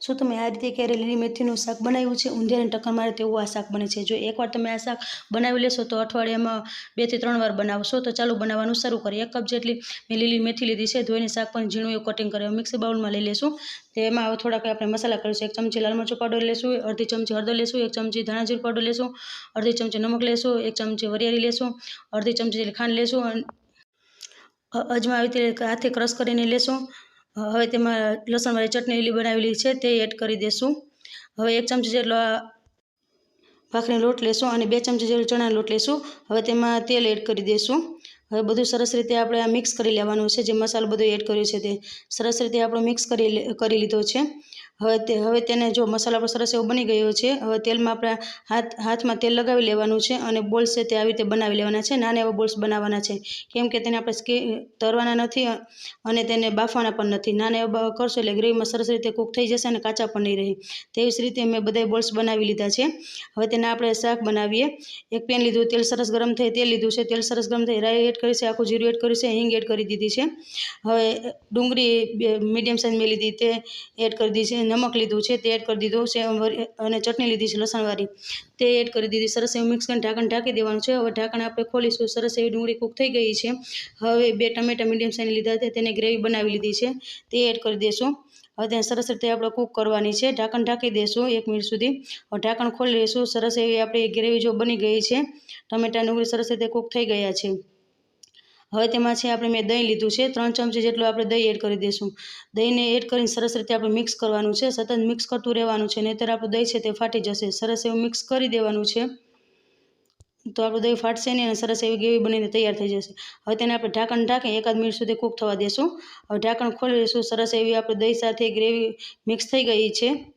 શું તમે આ રીતે ક્યારે લીલી મેથીનું શાક બનાવ્યું છે? ઊંધિયાને ટક્કર મારે તેવું આ શાક બને છે. જો એકવાર તમે આ શાક બનાવી લેશો તો અઠવાડિયામાં બેથી ત્રણ વાર બનાવશો. તો ચાલુ બનાવવાનું શરૂ કરીએ. એક કપ જેટલી મેં લીલી મેથી લીધી છે. ધોઈને શાક પણ ઝીણું કટિંગ કરે મિક્સર બાઉલમાં લઈ લેશું. તેમાં હવે થોડાક આપણે મસાલા કરીશું. એક ચમચી લાલ મરચું પાવડર લેશું, અડધી ચમચી હળદર લેશું, એક ચમચી ધાણા જીરું પાવડર લેશું, અડધી ચમચી નમક લેશું, એક ચમચી વરિયાળી લેશું, અડધી ચમચી જેટલી ખાંડ લેશું અજમા આવી રીતે હાથે ક્રશ કરીને લેશું. હવે તેમાં લસણવાળી ચટણી લીલી બનાવેલી છે, તે એડ કરી દેશું. હવે એક ચમચી જેટલો ભાખરીનો લોટ લેશું અને બે ચમચી જેટલો ચણાનો લોટ લેશું. હવે તેમાં તેલ એડ કરી દઈશું હવે બધું સરસ રીતે આપણે આ મિક્સ કરી લેવાનું છે. જે મસાલો બધો એડ કર્યો છે તે સરસ રીતે આપણો મિક્સ કરી કરી લીધો છે. હવે તે, હવે તેને જો મસાલો આપણો સરસ એવો બની ગયો છે, હવે તેલમાં આપણે હાથ, હાથમાં તેલ લગાવી લેવાનું છે અને બોલ્સ છે તે આવી રીતે બનાવી લેવાના છે. નાના એવા બોલ્સ બનાવવાના છે. કેમ કે તેને આપણે સ્કી, તરવાના નથી અને તેને બાફવાના પણ નથી. નાના એવા કરશો એટલે ગ્રેવીમાં સરસ રીતે કૂક થઈ જશે અને કાચા પણ નહીં રહે. તેવી જ રીતે મેં બધા બોલ્સ બનાવી લીધા છે. હવે તેને આપણે શાક બનાવીએ. એક પેન લીધું, તેલ સરસ ગરમ થઈ, તેલ લીધું છે. તેલ સરસ ગરમ થઈ, રાઈ એડ કરી છે, આખું જીરું એડ કર્યું છે, હિંગ એડ કરી દીધી છે. હવે ડુંગળી મીડિયમ સાઇઝ મેં લીધી, તે એડ કરી દીધી છે, નમક લીધું છે, તે એડ કરી દીધું છે અને ચટણી લીધી છે લસણવાળી તે એડ કરી દીધી, સરસ એવું મિક્સ કરીને ઢાંકણ ઢાંકી દેવાનું છે. હવે ઢાંકણ આપણે ખોલીશું, સરસ એવી ડુંગળી કૂક થઈ ગઈ છે. હવે બે ટમેટા મીડિયમ સાઇઝ લીધા છે તેને ગ્રેવી બનાવી લીધી છે, તે એડ કરી દઈશું હવે તેને સરસ રીતે આપણે કૂક કરવાની છે, ઢાંકણ ઢાંકી દઈશું એક મિનિટ સુધી. હવે ઢાંકણ ખોલી લઈશું, સરસ એવી આપણી ગ્રેવી જો બની ગઈ છે, ટમેટા ડુંગળી સરસ રીતે કૂક થઈ ગયા છે. હવે તેમાં છે આપણે મેં દહીં લીધું છે, ત્રણ ચમચી જેટલું આપણે દહીં એડ કરી દઈશું. દહીંને એડ કરીને સરસ રીતે આપણે મિક્સ કરવાનું છે, સતત મિક્સ કરતું રહેવાનું છે, નહીંતર આપણું દહીં છે તે ફાટી જશે. સરસ એવું મિક્સ કરી દેવાનું છે. તો આપણું દહીં ફાટશે નહીં અને સરસ એવી ગ્રેવી બનીને તૈયાર થઈ જશે. હવે તેને આપણે ઢાંકણ ઢાંકી એકાદ મિનિટ સુધી કૂક થવા દેશું. હવે ઢાંકણ ખોલી દઈશું સરસ એવી આપણે દહીં સાથે ગ્રેવી મિક્સ થઈ ગઈ છે.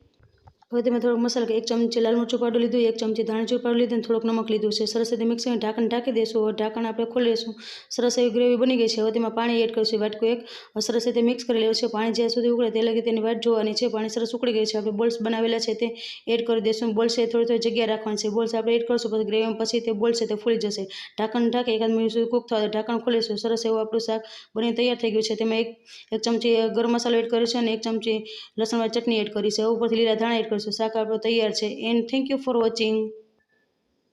હવે તેમાં થોડોક મસાલો એક ચમચી લાલ મરચું પાવડર લીધું, એક ચમચી ધાણા જીરું પાવડર લીધું થોડોક નમક લીધું છે. સરસ રીતે મિક્સ કરીને ઢાંકણ ઢાંકી દઈશું હવે ઢાંકણ આપણે ખોલી દઈશું સરસ એવી ગ્રેવી બની ગઈ છે. હવે તેમાં પાણી એડ કરીશું. વાટકો એક. સરસ રીતે મિક્સ કરી લેવું છે. પાણી જ્યાં સુધી ઉકળે તે લગી તેની વાટ જોવાની છે. પાણી સરસ ઉકળી ગયું છે. આપણે બોલ્સ બનાવેલા છે તે એડ કરી દઈશું બોલ્સ એ થોડી થોડી જગ્યા રાખવાની છે. બોલ્સ આપણે એડ કરશું, પછી ગ્રેવીમાં પછી તે બોલ્સ છે તે ફૂલી જશે. ઢાંકણ ઢાંકી એકાદ મિનિટ સુધી કૂક થવા ઢાંકણ ખોલીશું. સરસ એવું આપણું શાક બની તૈયાર થઈ ગયું છે. તેમાં એક એક ચમચી ગરમ મસાલો એડ કર્યો છે અને એક ચમચી લસણવાળી ચટણી એડ કરી છે. ઉપરથી લીલા ધાણા એડ કરીશું શાક આપણું તૈયાર છે. And thank you for watching